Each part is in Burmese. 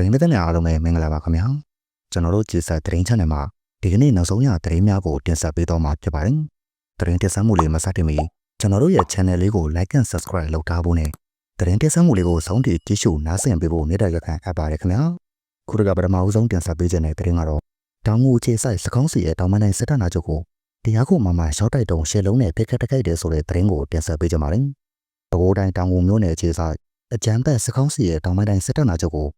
သတင်းသတင်းများအားလုံးပဲမင်္ဂလာပါခင်ဗျာကျွန်တော်တို့ကြည်ဆက်သတင်း channel မှာဒီကနေ့နောက်ဆုံးရသတင်းများကိုတင်ဆက်ပေးတော့မှာဖြစ်ပါတယ်သတင်းတင်ဆက်မှုလေးမစတင်မီကျွန်တော်တို့ရဲ့ channel လေးကို like and subscribe လုပ်ထားဖို့နဲ့သတင်းတင်ဆက်မှုလေးကိုဆုံးထိကြည့်ရှုနားဆင်ပေးဖို့မေတ္တာရက်ခံအပ်ပါတယ်ခင်ဗျာခုတကပထမဦးဆုံးတင်ဆက်ပေးခြင်းတဲ့သတင်းကတော့တောင်ငူခြေဆိုင်စကောင်းစီရဲ့တောင်မနိုင်စစ်တပ်နာချုပ်ကိုတရားခုမှမှရှော့တိုက်တုံရှယ်လုံးနဲ့ဖိခတ်တိုက်ခိုက်တယ်ဆိုတဲ့သတင်းကိုတင်ဆက်ပေးကြပါမယ်။ပဲခူးတိုင်းတောင်ငူမြို့နယ်ခြေဆိုင်အကြမ်းဖက်စကောင်းစီရဲ့တောင်မနိုင်စစ်တပ်နာချုပ်ကို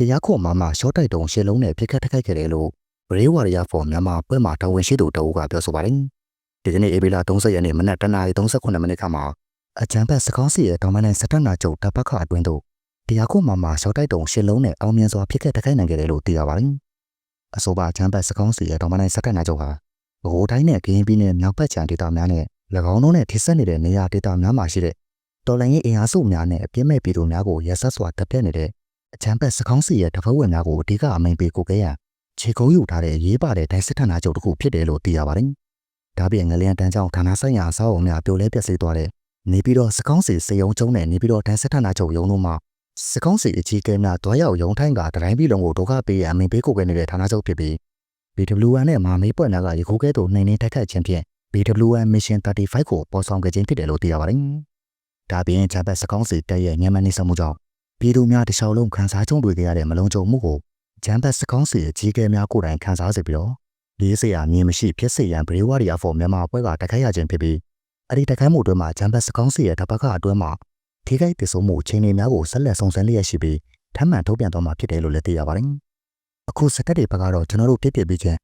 တရားခုမှမှရှော့တိုက်တုံရှယ်လုံးနဲ့ဖိခတ်တိုက်ခိုက်ခဲ့တယ်လို့ဗရေးဝါရီယာဖော်မြန်မာပွဲမှာတာဝန်ရှိသူတအုပ်ကပြောဆိုပါတယ်။ဒီကနေ့ဧပြီလ30ရက်နေ့မနက်တနာရီ38မိနစ်ခန့်မှာအကြမ်းဖက်စကောင်းစီရဲ့တောင်မနိုင်စစ်တပ်နာချုပ်တပ်ပခအတွင်းသို့တရားခုမှမှရှော့တိုက်တုံရှယ်လုံးနဲ့အောင်မြင်စွာဖိခတ်တိုက်ခိုက်နိုင်ခဲ့တယ်လို့သိရပါတယ်။အဆိုပါချမ်းဘတ်စကောင်းစီရဲ့တောင်မနိုင်စက္ကန့်နာချုပ်ဟာဘိုးတိုင်းနဲ့ကရင်ပြည်နယ်မြောက်ဘက်ခြမ်းဒေသများနဲ့၎င်းတို့နဲ့ထိစပ်နေတဲ့နေရာဒေသများမှာရှိတဲ့တော်လိုင်းရေးအင်အားစုများနဲ့အပြစ်မဲ့ပြည်သူများကိုရက်ဆက်စွာတပ်ဖြတ်နေတဲ့ အချမ်းဘတ်စကောင်းစီရဲ့တဖက်ဝင်များကိုအဓိကအမိန်ပေးကိုခဲ့ရန်ခြေကုပ်ယူထားတဲ့ရေးပါတဲ့ဒိုင်စစ်ဌာနချုပ်တစ်ခုဖြစ်တယ်လို့သိရပါတယ်။ဒါပြင်ငလျင်တန်းကြောင့်ဌာနဆိုင်ရာအဆောက်အအုံများပြိုလဲပျက်စီးသွားတဲ့နေပြီးတော့စကောင်းစီစေယုံကျုံနဲ့နေပြီးတော့ဒိုင်စစ်ဌာနချုပ်ရုံးတို့မှာစကောင်းစီအကြီးကဲများတွားရောက်ရုံထိုင်းကတိုင်းပြည်လုံးကိုဒုက္ခပေးရအမိန်ပေးကိုခဲ့နေတဲ့ဌာနချုပ်ဖြစ်ပြီး BWN နဲ့မာမေးပွက်နာကယခုကဲ့သို့နှိမ်နှင်းတိုက်ခတ်ခြင်းဖြင့် BWN Mission 35ကိုပေါ်ဆောင်ခဲ့ခြင်းဖြစ်တယ်လို့သိရပါတယ်။ဒါပြင်ဂျပန်စကောင်းစီတက်ရဲ့ညံမနေစမှုကြောင့် ပြည်သူများတခြားလုံးခန်းစားကြုံတွေ့ခဲ့ရတဲ့မလုံးကြုံမှုကိုဂျမ်ဘတ်စကောင်းစီအကြီးကဲများကိုယ်တိုင်ခန်းစားစေပြီးတော့လေးစရာမြင်မရှိဖြစ်စေရန်ဘရီဝါရီယာဖော်မြန်မာပွဲကတိုက်ခိုက်ရခြင်းဖြစ်ပြီးအဲ့ဒီတိုက်ခိုက်မှုအတွင်းမှာဂျမ်ဘတ်စကောင်းစီရဲ့တပတ်ကအတွင်းမှာထိခိုက်ပစ်ဆုံးမှုချင်းတွေများကိုဆက်လက်ဆောင်ဆန်းလျက်ရှိပြီးထပ်မံထုတ်ပြန်သွားမှာဖြစ်တယ်လို့လည်းသိရပါတယ်။အခုစက်တက်တွေဘက်ကတော့ကျွန်တော်တို့ပြစ်ပြစ်ပြီးချင်း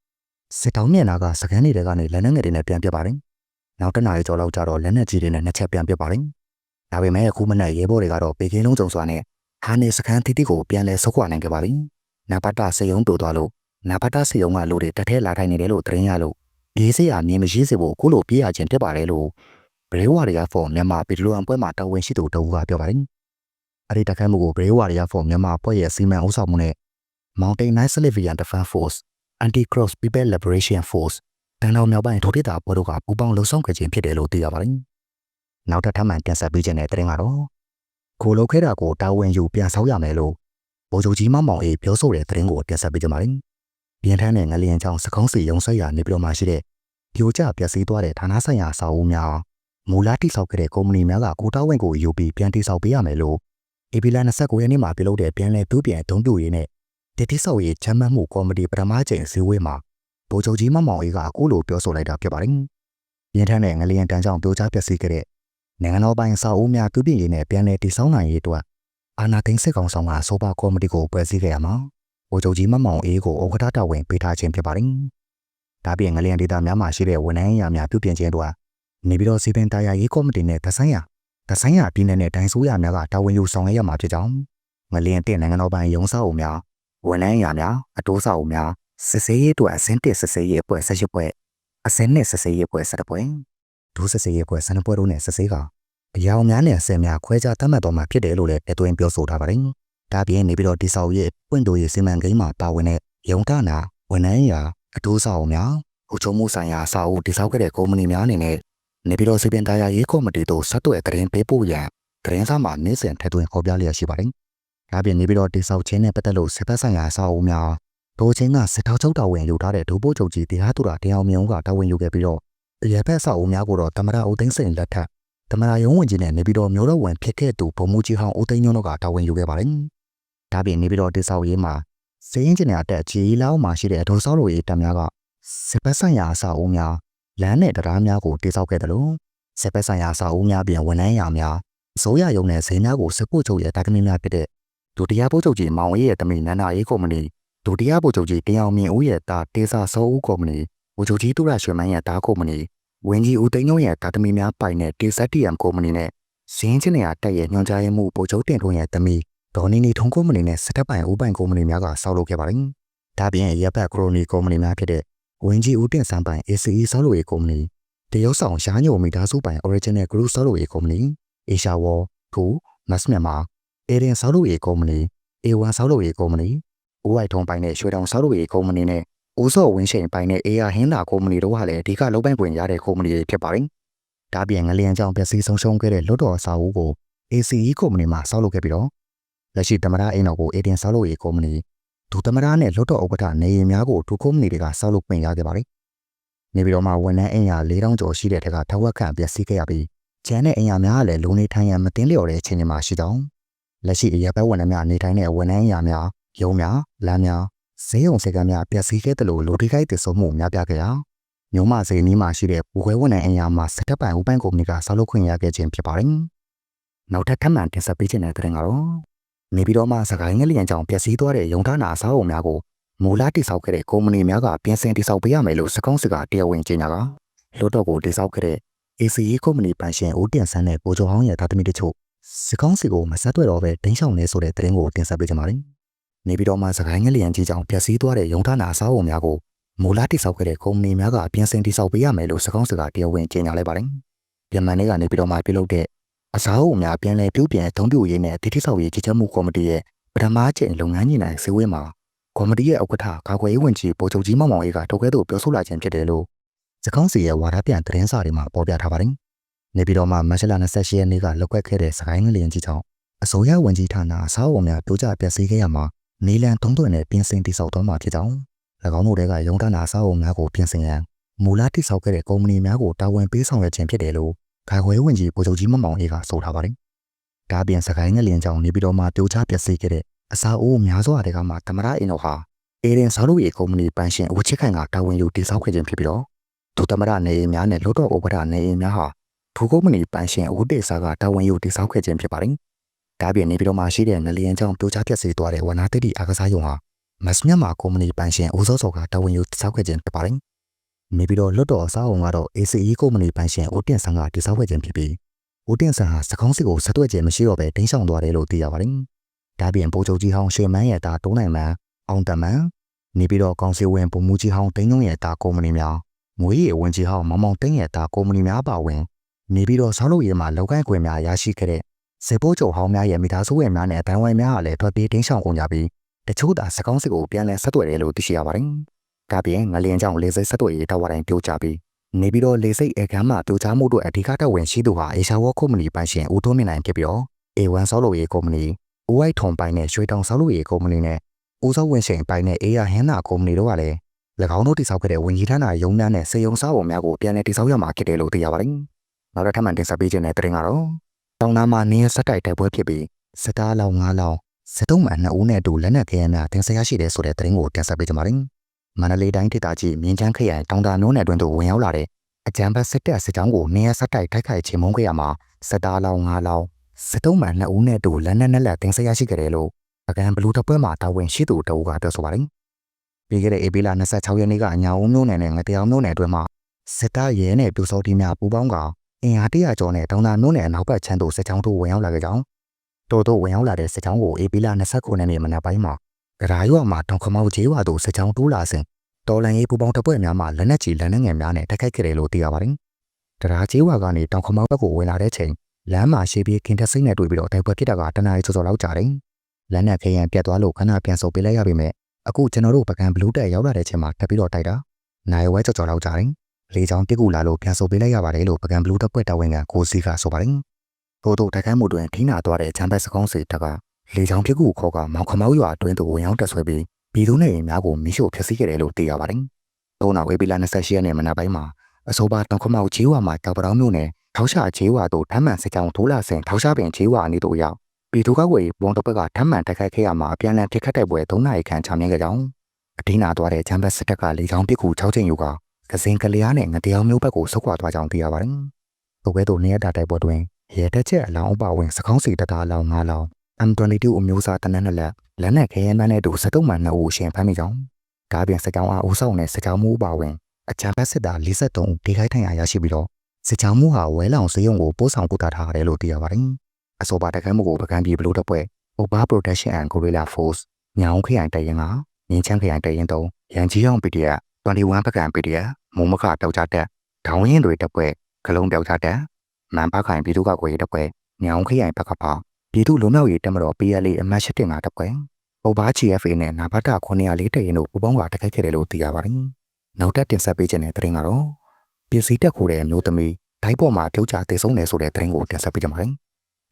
စစ်တောင်းမျက်နှာကစကန်တွေကနေလက်နက်ငယ်တွေနဲ့ပြန်ပြစ်ပါတယ်။နောက်တနားရီကျော်လောက်ကျတော့လက်နက်ကြီးတွေနဲ့နှစ်ချက်ပြန်ပြစ်ပါတယ်။ဒါပေမဲ့အခုမနက်ရဲဘော်တွေကတော့ပေကင်းလုံးကြုံစွာနဲ့ ဟာနေစကန်တီတီကိုပြန်လဲဆုတ်ခွာနိုင်ခဲ့ပါပြီ။နဘာတာစေယုံတူသွားလို့နဘာတာစေယုံကလူတွေတက်ထဲလာထိုင်နေတယ်လို့သတင်းရလို့ရေးစရာမြင်မရှိစေဖို့အခုလိုပြေးရခြင်းဖြစ်ပါတယ်လို့ဘရေဝါရီယာဖော်မြန်မာပြည်လူ့အပွဲမှာတာဝန်ရှိသူတဦးကပြောပါတယ်။အဲ့ဒီတိုက်ခိုက်မှုကိုဘရေဝါရီယာဖော်မြန်မာပွဲရဲ့စီမံအုပ်ဆောင်မှုနဲ့ Mountain Night Civilian Defense Force Anti-Cross People Liberation Force တန်တော်မြောက်ပိုင်းထိုဒေတာဘော်တို့ကပူးပေါင်းလှုပ်ဆောင်ခဲ့ခြင်းဖြစ်တယ်လို့သိရပါတယ်။နောက်ထပ်ထပ်မံတင်ဆက်ပေးခြင်းတဲ့တဲ့ရင်ကတော့ ကိုလိုခဲတာကိုတာဝန်ယူပြန်ဆောက်ရမယ်လို့ဗိုလ်ချုပ်ကြီးမမောင်အေးပြောဆိုတဲ့တဲ့ရင်ကိုတင်ဆက်ပေးကြပါမယ်။ပြန်ထမ်းတဲ့ငလျင်ချောင်းစကောင်းစီရုံဆွဲရနေပြီးတော့မှရှိတဲ့ပြိုကျပျက်စီးသွားတဲ့ဌာနဆိုင်ရာစာအုပ်များမူလတိဆောက်ခဲ့တဲ့ကုမ္ပဏီများကကိုတာဝန်ကိုယူပြီးပြန်တိဆောက်ပေးရမယ်လို့အေပီလာ29ရက်နေ့မှာပြုလုပ်တဲ့ပြန်လည်ပြုပြင်အသုံးပြုရေးနဲ့တတိဆောက်ရေးချမ်းမှတ်မှုကော်မတီပထမကျင်းစည်းဝေးမှာဗိုလ်ချုပ်ကြီးမမောင်အေးကအခုလိုပြောဆိုလိုက်တာဖြစ်ပါတယ်။ရင်းထမ်းတဲ့ငလျင်တန်းကြောင့်ပြိုကျပျက်စီးခဲ့တဲ့ နိုင်ငံတော်ပိုင်စာအုပ်များပြုပြင်ရေးနဲ့ပြန်လည်တည်ဆောက်နိုင်ရေးအတွက်အာဏာသိမ်းစစ်ကောင်ဆောင်ကဆိုပါကော်မတီကိုဖွဲ့စည်းခဲ့ရမှာဗိုလ်ချုပ်ကြီးမမောင်အေးကိုဥက္ကဋ္ဌတာဝန်ပေးထားခြင်းဖြစ်ပါတယ်။ဒါပြင်ငလျင်ဒေတာများမှာရှိတဲ့ဝန်ထမ်းရာများပြုပြင်ခြင်းတို့နေပြီးတော့စီပင်တရားရေးကော်မတီနဲ့ဒဆိုင်ရဒဆိုင်ရပြည်နယ်နဲ့တိုင်းဆိုးရများကတာဝန်ယူဆောင်ရွက်ရမှာဖြစ်ကြောင်းငလျင်တဲ့နိုင်ငံတော်ပိုင်ရုံးစာအုပ်များဝန်ထမ်းရာများအတိုးစာအုပ်များစစ်စေးရေးအတွက်အစင်းတစ်စစ်စေးရေးအဖွဲ့၁၈ဖွဲ့အစင်းနဲ့စစ်စေးရေးအဖွဲ့၁၁ဖွဲ့ ဒုစစ်စေးရေးအဖွဲ့၁၂ဖွဲ့တို့နဲ့စစ်စေးကအရာများနဲ့အစင်များခွဲခြားသတ်မှတ်တော်မှာဖြစ်တယ်လို့လည်းတသွင်းပြောဆိုထားပါတယ်။ဒါပြင်နေပြီးတော့တိဆောက်ရေးပွင့်တိုရေးစီမံကိန်းမှာပါဝင်တဲ့ရုံထနာဝန်ထမ်းရာအတိုးစာအုပ်များဟိုချုံမှုဆိုင်ရာစာအုပ်တိဆောက်ခဲ့တဲ့ကုမ္ပဏီများအနေနဲ့နေပြီးတော့စီပင်တရားရေးကော်မတီတို့ဆက်သွယ်သတင်းပေးပို့ရန်သတင်းစာမှာနေစဉ်ထည့်သွင်းဖော်ပြလျက်ရှိပါတယ်။ဒါပြင်နေပြီးတော့တိဆောက်ခြင်းနဲ့ပတ်သက်လို့စစ်ဘက်ဆိုင်ရာစာအုပ်များဒိုချင်းကစစ်ထောက်ချုပ်တာဝန်ယူထားတဲ့ဒိုးပိုးချုပ်ကြီးတရားသူတာတရားမြုံကတာဝန်ယူခဲ့ပြီးတော့ ရဲဘက်စာအုပ်များကိုတော့တမရအုပ်သိန်းစိန်လက်ထက်တမရရုံးဝင်ကြီးနဲ့နေပြီးတော့မျိုးတော်ဝင်ဖြစ်ခဲ့သူဗိုလ်မှူးကြီးဟောင်းဦးသိန်းညွန့်တို့ကတာဝန်ယူခဲ့ပါတယ်။ဒါပြင်နေပြီးတော့တိဆောက်ရေးမှာစည်ရင်ကျင်တဲ့အတက်ကြီးလောက်မှရှိတဲ့ဒိုဆောက်လိုရေးတပ်များကစစ်ဘက်ဆိုင်ရာစာအုပ်များလမ်းနဲ့တရားများကိုတိဆောက်ခဲ့တယ်လို့စစ်ဘက်ဆိုင်ရာစာအုပ်များပြင်ဝန်ထမ်းရာများအစိုးရရုံးနဲ့ဈေးများကိုစစ်ပို့ချုပ်ရဲ့တာကမင်းများဖြစ်တဲ့ဒုတိယပို့ချုပ်ကြီးမောင်အေးရဲ့တမီနန္ဒာအေးကုမ္ပဏီဒုတိယပို့ချုပ်ကြီးတင်အောင်မြင့်ဦးရဲ့တာတေစာစောဦးကုမ္ပဏီဝချုပ်ကြီးသူရရွှေမန်းရဲ့တာကုမ္ပဏီ ဝင်းကြီးဦးသိန်းညုံရဲ့တာသမီများပိုင်တဲ့တေဆက်တီယမ်ကုမ္ပဏီနဲ့ဇင်းချင်းနေရတက်ရဲ့ညွှန်ကြားရေးမှုပို့ချုပ်တင်ထွန်းရဲ့တမီဒေါ်နီနီထုံကုမ္ပဏီနဲ့စတက်ပိုင်ဦးပိုင်ကုမ္ပဏီများကဆောက်လုပ်ခဲ့ပါတယ်။ဒါပြင်ရပ်ဘက်ခရိုနီကုမ္ပဏီများဖြစ်တဲ့ဝင်းကြီးဦးတင်စံပိုင် ACE ဆောက်လုပ်ရေးကုမ္ပဏီတရုတ်ဆောင်ရှားညိုမိသားစုပိုင် Original Group ဆောက်လုပ်ရေးကုမ္ပဏီ Asia Wall 2 Mass Myanmar Aiden ဆောက်လုပ်ရေးကုမ္ပဏီ A1 ဆောက်လုပ်ရေးကုမ္ပဏီဦးဝိုက်ထုံးပိုင်တဲ့ရွှေတောင်ဆောက်လုပ်ရေးကုမ္ပဏီနဲ့ ဦးစော့ဝင်းရှိန်ပိုင်တဲ့ AR ဟင်းသာကုမ္ပဏီတို့ကလည်းအဓိကလုပ်ပိုင်ခွင့်ရတဲ့ကုမ္ပဏီတွေဖြစ်ပါတယ်။ဒါပြင်ငလျင်ကြောင့်ပျက်စီးဆုံးရှုံးခဲ့တဲ့လွတ်တော်အစာအုပ်ကို ACE ကုမ္ပဏီမှဆောက်လုပ်ခဲ့ပြီးတော့လက်ရှိတမရအိမ်တော်ကိုအေဒင်ဆောက်လုပ်ရေးကုမ္ပဏီဒုတမရနဲ့လွတ်တော်ဥက္ကဋ္ဌနေရင်များကိုဒုကုမ္ပဏီတွေကဆောက်လုပ်ပင်ရခဲ့ပါတယ်။နေပြည်တော်မှာဝန်ထမ်းအိမ်ယာ၄000ကျော်ရှိတဲ့ထက်ကထဝက်ခန့်ပျက်စီးခဲ့ရပြီးကျန်တဲ့အိမ်ယာများကလည်းလူနေထိုင်ရန်မတင်လျော်တဲ့အခြေအနေမှာရှိကြောင်းလက်ရှိအရက်ဘက်ဝန်ထမ်းများနေထိုင်တဲ့ဝန်ထမ်းအိမ်ယာများရုံးများလမ်းများ ဈေးရုံစက်ကမ်းများပျက်စီးခဲ့တယ်လို့လူထိခိုက်တည်ဆုံမှုများပြားခဲ့ရာမြို့မဈေးနီးမှာရှိတဲ့ဘူခွဲဝန်ထမ်းအိမ်ယာမှာစက်တပ်ပိုင်ဥပန်းကုမ္ပဏီကဆောက်လုပ်ခွင့်ရခဲ့ခြင်းဖြစ်ပါတယ်။နောက်ထပ်ထပ်မံတင်ဆက်ပေးခြင်းတဲ့တဲ့ရင်ကတော့နေပြည်တော်မှာစကိုင်းငလျင်ကြောင့်ပျက်စီးသွားတဲ့ရုံထနာအဆောက်အအုံများကိုမူလတိစောက်ခဲ့တဲ့ကုမ္ပဏီများကပြင်ဆင်တိစောက်ပေးရမယ်လို့စကောင်းစစ်ကတရားဝင်ကြေညာကလွတ်တော်ကိုတိစောက်ခဲ့တဲ့ ACE ကုမ္ပဏီပိုင်ရှင်ဦးတင်ဆန်းနဲ့ကိုကျော်ဟောင်းရဲ့သားသမီးတို့ချို့စကောင်းစီကိုမဆက်သွဲတော့ပဲဒိန်းဆောင်နေဆိုတဲ့သတင်းကိုတင်ဆက်ပေးကြပါမယ်။ နေပြည်တော်မှာစကိုင်းငလျင်ကြီးကြောင့်ပျက်စီးသွားတဲ့ရုံထနာအဆောက်အအုံများကိုမူလတိစောက်ခဲ့တဲ့ကုမ္ပဏီများကပြင်ဆင်တိစောက်ပေးရမယ်လို့စကောင်းစစ်ကတရားဝင်ကြေညာလိုက်ပါတယ်။မြန်မာနိုင်ငံကနေပြည်တော်မှာပြုလုပ်တဲ့အစားအုံများပြန်လည်ပြုပြင်ထုံးပြရေးနဲ့တည်တိဆောက်ရေးကြီးကြပ်မှုကော်မတီရဲ့ပထမအကြိမ်လုပ်ငန်းညှိနှိုင်းစည်းဝေးမှာကော်မတီရဲ့ဥက္ကဋ္ဌကာကွယ်ရေးဝန်ကြီးပိုချုပ်ကြီးမောင်မောင်အေးကထုတ်ခဲ့သူပြောဆိုလာခြင်းဖြစ်တယ်လို့စကောင်းစီရဲ့ဝါဒပြန်သတင်းစာတွေမှာပေါ်ပြထားပါတယ်။နေပြည်တော်မှာမတ်လ28ရက်နေ့ကလောက်ကွက်ခဲ့တဲ့စကိုင်းငလျင်ကြီးကြောင့်အစိုးရဝန်ကြီးဌာနအစားအုံများတိုးကြပျက်စီးခဲ့ရမှာ နေလန်သုံးသွင်းနဲ့ပြင်ဆင်တိစောက်သွားမှာဖြစ်ကြောင်း၎င်းတို့တွေကရုံးဌာနအစားအုံများကိုပြင်ဆင်ရန်မူလတိစောက်ခဲ့တဲ့ကုမ္ပဏီများကိုတာဝန်ပေးဆောင်ရွက်ခြင်းဖြစ်တယ်လို့ကာကွယ်ရေးဝန်ကြီးပိုချုပ်ကြီးမောင်မောင်အေးကဆိုထားပါတယ်။ဒါပြင်စကိုင်းငလျင်ကြောင့်နေပြည်တော်မှာတိုးကြပျက်စီးခဲ့တဲ့အစားအိုးများစွာတွေကမှသမရအင်တော်ဟာအေဒင်ဆောက်လုပ်ရေးကုမ္ပဏီပန်းရှင်အဝချစ်ခိုင်ကတာဝန်ယူတည်ဆောက်ခဲ့ခြင်းဖြစ်ပြီးတော့ဒုသမရနေအိမ်များနဲ့လောတော့ဥပဒေနေအိမ်များဟာဒုကုမ္ပဏီပန်းရှင်အဝတေစာကတာဝန်ယူတည်ဆောက်ခဲ့ခြင်းဖြစ်ပါတယ်။ ဒါပြင်နေပြည်တော်မှာရှိတဲ့နလျင်ကျောင်းပြိုချပျက်စီးသွားတဲ့ဝနာတိတိအားကစားရုံဟာမတ်မြန်မာကုမ္ပဏီပန်းရှင်ဦးစောစောကတာဝန်ယူတည်ဆောက်ခဲ့ခြင်းဖြစ်ပါတယ်။နေပြည်တော်လွတ်တော်အစားအုံကတော့ ACE ကုမ္ပဏီပန်းရှင်ဦးတင်ဆန်းကတည်ဆောက်ခဲ့ခြင်းဖြစ်ပြီးဦးတင်ဆန်းဟာစကောင်းစစ်ကိုဆက်သွယ်ခြင်းမရှိတော့ဘဲတင်းဆောင်သွားတယ်လို့သိရပါတယ်။ဒါပြင်ပိုးချုပ်ကြီးဟောင်းရွှေမန်းရဲ့တာတုံးနိုင်မန်းအောင်တမန်နေပြီးတော့ကောင်စီဝင်ပုံမှုကြီးဟောင်းတင်းညုံရဲ့တာကုမ္ပဏီများမွေးရဝင်ကြီးဟောင်းမောင်မောင်တင်းရဲ့တာကုမ္ပဏီများပါဝင်နေပြီးတော့ဆောက်လုပ်ရေးမှာလောက်ကိုင်းခွင်များရရှိခဲ့တဲ့ စေပိုးချုပ်ဟောင်းများရဲ့မိသားစုဝင်များနဲ့အတိုင်းဝိုင်းများကလည်းထွက်ပြေးတင်းရှောင်ကုန်ကြပြီးတချို့သာစကောင်းစစ်ကိုပြန်လည်ဆက်သွယ်တယ်လို့သိရှိရပါတယ်။ဒါပြင်ငလျင်ကြောင့်လေစိတ်ဆက်သွယ်ရေးတောက်ဝတိုင်းပြိုကျပြီးနေပြီးတော့လေစိတ်အခမ်းမှာပြိုကျမှုတို့အဓိကတပ်ဝင်ရှိသူဟာအေရှာဝေါကုမ္ပဏီပိုင်ရှင်ဦးထွန်းမြင့်နိုင်ဖြစ်ပြီးတော့ A1 ဆောက်လုပ်ရေးကုမ္ပဏီဦးဝိုက်ထုံပိုင်နဲ့ရွှေတောင်ဆောက်လုပ်ရေးကုမ္ပဏီနဲ့ဦးစောဝင်းရှိန်ပိုင်နဲ့အေးရဟင်းနာကုမ္ပဏီတို့ကလည်း၎င်းတို့တည်ဆောက်ခဲ့တဲ့ဝန်ကြီးဌာနရုံးနှန်းနဲ့စေယုံစားပုံများကိုပြန်လည်တည်ဆောက်ရမှာဖြစ်တယ်လို့သိရပါတယ်။နောက်တစ်ထပ်မှတင်ဆက်ပေးခြင်းတဲ့တင်ကတော့ တောင်နာမှာနေရစက်တိုက်တိုက်ပွဲဖြစ်ပြီးစတားလောင်ငါးလောင်စတုံးမှန်နှစ်ဦးနဲ့အတူလက်နက်ခဲယမ်းများတင်ဆက်ရရှိတဲ့ဆိုတဲ့တင်ကိုတင်ဆက်ပေးကြပါမယ်။မန္တလေးတိုင်းဒေသကြီးမြင်းချမ်းခရိုင်တောင်တာနိုးနယ်တွင်သို့ဝင်ရောက်လာတဲ့အကြံဘတ်စစ်တပ်စစ်ကြောင်းကိုနေရစက်တိုက်တိုက်ခိုက်ချေမှုန်းခဲ့ရမှာစတားလောင်ငါးလောင်စတုံးမှန်နှစ်ဦးနဲ့အတူလက်နက်နဲ့လက်တင်ဆက်ရရှိခဲ့တယ်လို့ပကံဘလူးတပွဲမှာတာဝန်ရှိသူတအုပ်ကပြောဆိုပါတယ်။ပြီးခဲ့တဲ့ဧပြီလ26ရက်နေ့ကအညာအုံမျိုးနယ်နဲ့ငတရားမျိုးနယ်အတွင်းမှာစစ်တပ်ရဲနဲ့ပြူစောတီများပူးပေါင်းက အင်အားတရာကျော်နဲ့တောင်သာမျိုးနယ်အနောက်ဘက်ချမ်းသို့စစ်ကြောင်းတို့ဝင်ရောက်လာကြကြောင်းတိုးတို့ဝင်ရောက်လာတဲ့စစ်ကြောင်းကိုဧပြီလ29ရက်နေ့မနက်ပိုင်းမှာကြရာရွာမှာတောင်ခမောက်ကျေးရွာသို့စစ်ကြောင်းတိုးလာစဉ်တော်လန်ရေးပူပေါင်းတပ်ဖွဲ့များမှလက်နက်ကြီးလက်နက်ငယ်များနဲ့တိုက်ခိုက်ခဲ့တယ်လို့သိရပါတယ်။ကြရာကျေးရွာကနေတောင်ခမောက်ဘက်ကိုဝင်လာတဲ့ချိန်လမ်းမှာရှေးပြေးခင်တက်စိမ့်နဲ့တွေ့ပြီးတော့တိုက်ပွဲဖြစ်တာကတနအီစောစောလောက်ကြာတယ်။လက်နက်ခဲယံပြတ်သွားလို့ခဏပြန်ဆုပ်ပေးလိုက်ရပြီမဲ့အခုကျွန်တော်တို့ပကံဘလူးတက်ရောက်လာတဲ့ချိန်မှာထပ်ပြီးတော့တိုက်တာနိုင်ဝဲကြော်ကြော်လောက်ကြာတယ်။ လေချောင်းပြစ်ကူလာလို့ပြန်ဆုပ်ပေးလိုက်ရပါတယ်လို့ပကံဘလူးတက်ပွဲတာဝန်ခံကိုစီကဆိုပါတယ်။ထို့သို့တိုက်ခိုက်မှုတွင်ထိနာသွားတဲ့ချမ်းဘက်စကောင်းစီတက်ကလေချောင်းပြစ်ကူခေါ်ကမောင်ခမောက်ရွာအတွင်းသို့ဝင်ရောက်တက်ဆွဲပြီးပြည်သူနေအိမ်များကိုမိရှို့ဖျက်ဆီးခဲ့တယ်လို့သိရပါတယ်။သုံးနောက်ဝေပီလာ28ရက်နေ့မနက်ပိုင်းမှာအဆိုပါတောင်ခမောက်ချေးဝါမှာတောက်ပတောင်းမြို့နယ်ထောက်ရှာချေးဝါတို့ထမ်းမှန်စကြောင်ထိုးလာစဉ်ထောက်ရှာပင်ချေးဝါအနီးသို့ရောက်ပြည်သူ့ကောက်ွယ်ဘုံတစ်ပတ်ကထမ်းမှန်တိုက်ခိုက်ခဲ့ရမှာအပြန်အလှန်ဖြစ်ခတ်တဲ့ပွဲ၃နာရီခန့်ချမြင့်ခဲ့ကြောင်းအထင်းနာသွားတဲ့ချမ်းဘတ်စစ်တပ်ကလေချောင်းပစ်ကူ6ချိန်ယူက ကစင်ကလျားနဲ့ငတရားမျိုးဘက်ကိုဆုတ်ခွာသွားကြောင်းသိရပါတယ်။သူကဲ့သို့နေရတာတိုက်ပွဲတွင်ရဲတက်ချက်အလောင်းအပဝင်စကောင်းစီတတာအလောင်း၅လောင်း M22 အမျိုးအစားတနက်နှစ်လက်လက်နက်ခဲယမ်းများနဲ့တူစတုံးမှန်နှစ်ဦးရှင်ဖမ်းမိကြောင်းဒါပြင်စကြောင်းအားဦးဆောင်တဲ့စကြောင်းမှုအပါဝင်အချမ်းဘတ်စစ်သား53ဦးဒေခိုက်ထိုင်အားရရှိပြီးတော့စစ်ကြောင်းမှုဟာဝဲလောင်စေယုံကိုပို့ဆောင်ပို့တာထားရတယ်လို့သိရပါတယ်။အဆိုပါတိုက်ခိုက်မှုကိုပကံပြည်ဘလို့တပ်ဖွဲ့ Oba Protection and Guerrilla Force ညောင်ခရိုင်တရင်ကငင်းချမ်းခရိုင်တရင်တုံးရန်ကြီးအောင် PDF 21ပကံ PDF မုံမခတောက်ကြတက်ဒေါင်းရင်တွေတပ်ဖွဲ့ဂလုံးပြောက်ကြတက်မန်ဖခိုင်ပြည်သူ့ကောက်ွယ်တပ်ဖွဲ့ညောင်ခရိုင်ဘက်ကဖာပြည်သူ့လုံမြောက်ရေးတပ်မတော် PLA အမတ်၈တင်ကတပ်ဖွဲ့ပုပ်ပါ GFA နဲ့နာဘတာ904တရင်တို့ပူပေါင်းကတိုက်ခိုက်ခဲ့တယ်လို့သိရပါတယ်။နောက်တက်တင်ဆက်ပေးခြင်းတဲ့တဲ့ရင်ကတော့ပြည်စည်းတက်ခိုးတဲ့အမျိုးသမီးဓာတ်ပေါ်မှာပြုတ်ချသေဆုံးတယ်ဆိုတဲ့တဲ့ရင်ကိုတင်ဆက်ပေးကြပါမယ်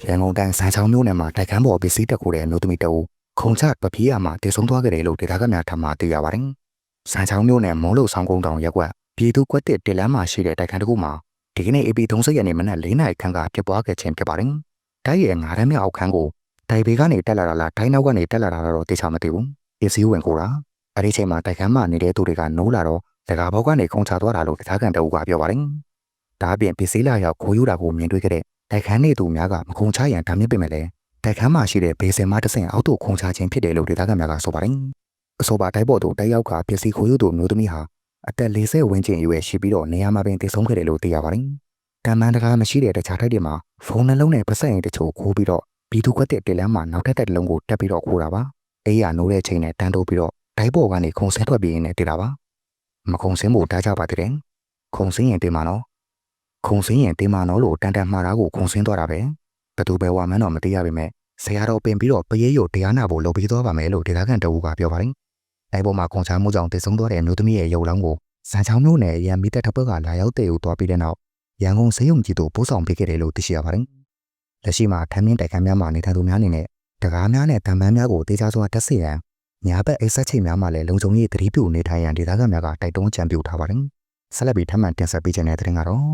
ရန်ကုန်တိုင်းစံချောင်းမြို့နယ်မှာတိုက်ခန်းပေါ်ပစ္စည်းတက်ခိုးတဲ့အမျိုးသမီးတအုပ်ခုံချပပီးယာမှာတည်ဆုံသွားခဲ့တယ်လို့ဒေသခံများထပ်မံသိရပါတယ်။ စံချောင်းမြို့နယ်မုံလို့ဆောင်ကုန်းတောင်ရက်ကွက်ပြည်သူကွက်တစ်တလန်းမှာရှိတဲ့တိုက်ခန်းတစ်ခုမှာဒီကနေ့ AP 30ရက်နေ့မနက်၄နာရီခန့်ကဖြစ်ပွားခဲ့ခြင်းဖြစ်ပါတယ်။တိုက်ရဲ့ငါးရမ်းမြောက်အောက်ခန်းကိုတိုင်ဘေကနေတက်လာတာလားထိုင်းနောက်ကနေတက်လာတာလားတော့သိချမသိဘူး။ပစ္စည်းဝင်ကိုတာအဲ့ဒီချိန်မှာတိုက်ခန်းမှာနေတဲ့သူတွေကနိုးလာတော့တကားဘောက်ကနေခုံချသွားတာလို့ဒေသခံတအုပ်ကပြောပါတယ်။ဒါအပြင်ပစ္စည်းလာရောက်ခိုးယူတာကိုမြင်တွေ့ခဲ့တဲ့တိုက်ခန်းနေသူများကမခုံချရန်ဒါမြစ်ပင်မဲ့လဲတိုက်ခန်းမှာရှိတဲ့ဘေးစင်မတစ်ဆင့်အောက်သို့ခုံချခြင်းဖြစ်တယ်လို့ဒေသခံများကဆိုပါတယ်။ အဆိုပါတိုက်ပေါ်သို့တိုက်ရောက်ကပစ္စည်းခိုးယူသူမျိုးသမီးဟာအသက်40ဝန်းကျင်အရွယ်ရှိပြီးတော့နေရာမှာပင်တည်ဆုံးခဲ့တယ်လို့သိရပါတယ်။တမန်တကာမရှိတဲ့တခြားထိုက်တွေမှာဖုန်းနှလုံးနဲ့ပတ်စံရင်တချို့ခိုးပြီးတော့ပြည်သူကွက်တဲ့တက်လမ်းမှာနောက်ထပ်တက်တစ်လုံးကိုတက်ပြီးတော့ခိုးတာပါ။အေးရနိုးတဲ့ချိန်နဲ့တန်းတိုးပြီးတော့တိုက်ပေါ်ကနေခုံဆဲထွက်ပြေးနေတည်တာပါ။မခုံဆင်းဖို့တားကြပါသေးတယ်။ခုံဆင်းရင်တင်မှာနော်။ခုံဆင်းရင်တင်မှာနော်လို့တန်တန်မှားတာကိုခုံဆင်းသွားတာပဲ။ဘသူပဲဝါမန်းတော့မသိရပါပဲ။ဆရာတော်ပင်ပြီးတော့ပရေးရုပ်တရားနာဖို့လုပ်ပြီးသွားပါမယ်လို့ဒေသခံတအူးကပြောပါတယ်။ အဲဒီပေါ်မှာခုံချမှုကြောင့်တည်ဆုံသွားတဲ့အမျိုးသမီးရဲ့ရုပ်လောင်းကိုစံချောင်းမျိုးနဲ့ရန်မီတက်ထပ်ဘက်ကလာရောက်တဲ့ဦးသွားပြီးတဲ့နောက်ရန်ကုန်စေယုံကြီးတို့ပို့ဆောင်ပေးခဲ့တယ်လို့သိရှိရပါတယ်။လက်ရှိမှာထမ်းမြင့်တိုက်ခန်းများမှာနေထိုင်သူများအနေနဲ့တကားများနဲ့တံပန်းများကိုတေချာစွာတက်စေရန်ညာဘက်အိဆက်ချိန်များမှာလည်းလုံခြုံရေးသတိပြုနေထိုင်ရန်ဒေသခံများကတိုက်တွန်းကြံပြုထားပါတယ်။ဆက်လက်ပြီးထပ်မံတင်ဆက်ပေးခြင်းတဲ့တဲ့တင်ကတော့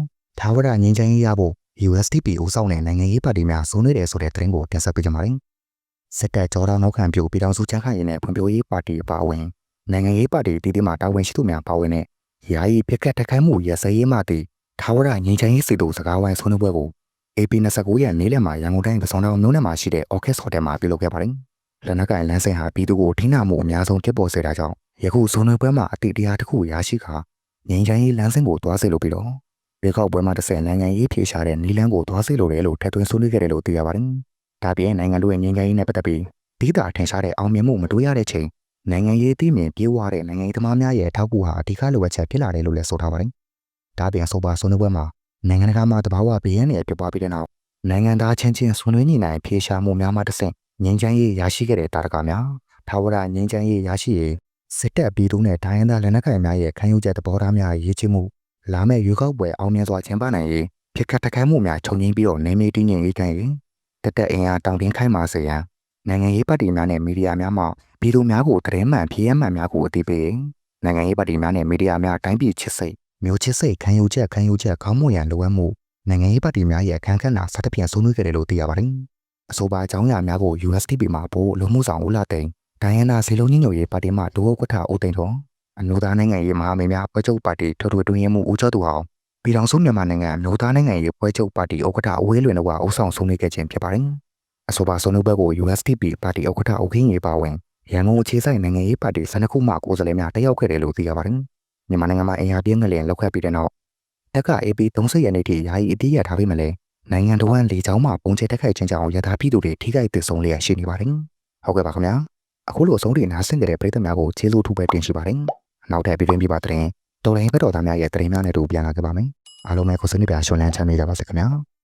သာဝရငင်းချမ်းရေးရဖို့ USDP ဦးဆောင်တဲ့နိုင်ငံရေးပါတီများစိုးနေတယ်ဆိုတဲ့သတင်းကိုတင်ဆက်ပေးကြပါမယ်။ စစ်တပ်ကြောတော်နောက်ခံပြုပြည်ထောင်စုချမ်းခိုင်ရေးနဲ့ဖွံ့ဖြိုးရေးပါတီအပါအဝင်နိုင်ငံရေးပါတီတည်တည်မှတာဝန်ရှိသူများပါဝင်တဲ့ယာယီပြက်ကတ်တက်ခိုင်းမှုရစရေးမှတည်သာဝရငင်းချမ်းရေးစီတူစကားဝိုင်းဆွေးနွေးပွဲကို AP 29ရက်နေ့လယ်မှာရန်ကုန်တိုင်းပစောင်းတောင်မြို့နယ်မှာရှိတဲ့ Orchid Hotel မှာပြုလုပ်ခဲ့ပါတယ်။လက်နက်ကင်လမ်းစဉ်ဟာပြည်သူကိုထိနှာမှုအများဆုံးဖြစ်ပေါ်စေတာကြောင့်ယခုဇွန်နွေပွဲမှာအတိတရားတစ်ခုရရှိခါငင်းချမ်းရေးလမ်းစဉ်ကိုတွားစေလိုပြီးတော့ရေခောက်ပွဲမှာတစ်ဆယ်နိုင်ငံရေးဖြေရှားတဲ့နီလန်းကိုတွားစေလိုတယ်လို့ထပ်သွင်းဆွေးနွေးခဲ့တယ်လို့သိရပါတယ်။ ဒါပြင်နိုင်ငံတို့ရဲ့ငင်းချမ်းရေးနဲ့ပတ်သက်ပြီးတိတာထင်ရှားတဲ့အောင်မြင်မှုမတွေ့ရတဲ့ချိန်နိုင်ငံရေးသိမြင်ပြေးဝတဲ့နိုင်ငံရေးသမားများရဲ့ထောက်ကူဟာအဓိကလိုအပ်ချက်ဖြစ်လာတယ်လို့လည်းဆိုထားပါတယ်။ဒါပြင်ဆိုပါဆွေးနွေးပွဲမှာနိုင်ငံတကာမှာတဘာဝဘီယန်နဲ့ပြပွားပြီးတဲ့နောက်နိုင်ငံသားချင်းချင်းဆွေးနွေးနေနိုင်ဖြေရှားမှုများမှတစ်ဆင့်ငင်းချမ်းရေးရရှိခဲ့တဲ့တာရကများထာဝရငင်းချမ်းရေးရရှိရေးစစ်တပ်ပြည်သူနဲ့ဒိုင်းရန်သားလက်နက်ကိုင်များရဲ့ခံယူချက်သဘောထားများရေးချမှုလာမဲ့ရွေးကောက်ပွဲအောင်မြင်စွာကျင်းပနိုင်ရေးဖြစ်ခတ်တခိုင်းမှုများခြုံငင်းပြီးတော့နေမီတည်ငြိမ်ရေးခိုင်းရေး တက်တက်အင်အားတောင်းတင်းခိုင်းပါစေရန်နိုင်ငံရေးပါတီများနဲ့မီဒီယာများမှပြည်သူများကိုသတင်းမှန်ဖြေရမှန်များကိုအသိပေးနိုင်ငံရေးပါတီများနဲ့မီဒီယာများတိုင်းပြည်ချစ်စိတ်မျိုးချစ်စိတ်ခံယူချက်ခံယူချက်ခေါင်းမွန်ရန်လိုအပ်မှုနိုင်ငံရေးပါတီများရဲ့အခမ်းကဏ္ဍစသဖြင့်ဆွေးနွေးခဲ့တယ်လို့သိရပါတယ်။အဆိုပါအကြောင်းအရာများကို USDP မှာပို့လူမှုဆောင်ဦးလာတဲ့ဒိုင်ယနာဇီလုံးညညိုရေးပါတီမှဒိုးဥက္ကဋ္ဌဦးသိန်းထွန်းအမျိုးသားနိုင်ငံရေးမဟာမိတ်များပွဲချုပ်ပါတီထွထွတွင်းရဲမှုဦးကျော်သူဟောင်း ပြည်ထောင်စုမြန်မာနိုင်ငံအမျိုးသားနိုင်ငံရေးပွဲချုပ်ပါတီဥက္ကဋ္ဌဦးဝေးလွင်တို့ကအုပ်ဆောင်ဆုံးဖြတ်ခဲ့ခြင်းဖြစ်ပါတယ်။အဆိုပါဆုံးဖြတ်ဘက်ကို USDP ပါတီဥက္ကဋ္ဌဦးခင်းရေးပါဝင်ရန်ကုန်အခြေစိုက်နိုင်ငံရေးပါတီ12ခုမှကိုယ်စားလှယ်များတက်ရောက်ခဲ့တယ်လို့သိရပါတယ်။မြန်မာနိုင်ငံမှာအင်အားပြင်းငလျင်လောက်ခတ်ပြီးတဲ့နောက်တက်က AP 30ရက်နေ့ထိယာယီအတိရထားပြီးမလဲနိုင်ငံတော်ဝန်လေကြောင်းမှပုံချတက်ခိုက်ခြင်းကြောင့်ရထားပြည်သူတွေထိခိုက်ဒေဆုံးလျက်ရှိနေပါတယ်။ဟုတ်ကဲ့ပါခင်ဗျာ။အခုလိုအဆုံးထိနားဆင်ကြတဲ့ပရိသတ်များကိုကျေးဇူးထူးပဲတင်ရှိပါတယ်။နောက်ထပ်ပြည်တွင်းပြပါတဲ့တော်လိုင်းဘက်တော်သားများရဲ့တရင်များနဲ့တူပြန်လာခဲ့ပါမယ်။ အားလုံးပဲကိုစနစ်ပြရှွန်လန်းချမ်းမြေကြပါစေခင်ဗျာ။